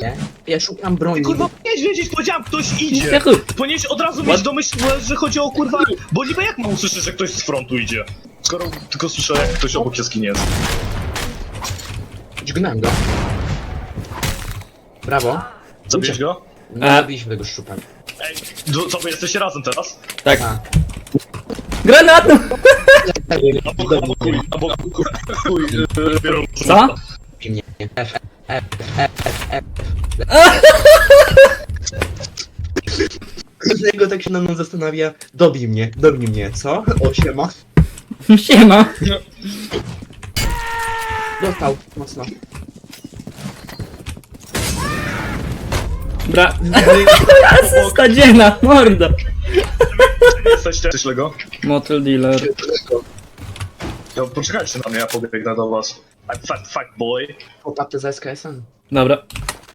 Nie? Ja szukam broni. Kurwa, powinieneś wiedzieć, powiedziałem, ktoś idzie. Jaku? Powinieneś od razu mieć domysł, że chodzi o kurwa... Bo niby jak mam usłyszeć, że ktoś z frontu idzie? Skoro tylko słyszę, jak ktoś obok jaskini jest. Dźgnąłem go. Brawo. Zabiłeś go? No, A. zabiliśmy tego szczupa. Ej, do- co wy jesteście razem teraz? Tak. A. Granat! Albo kuj, albo yy, biorą- Co? F, F, F, F, F. Dlatego tak się na mną zastanawia. Dobij mnie, dobij mnie, co? O, siema. Siema. Dostał, mocno. Bra... Asysta dziena, mordo. Jesteście? Coś go? Motel dealer. No, poczekajcie na mnie, ja pobiegnę do was. I'm fat, fat boy. Popapty za SKS-em. Dobra.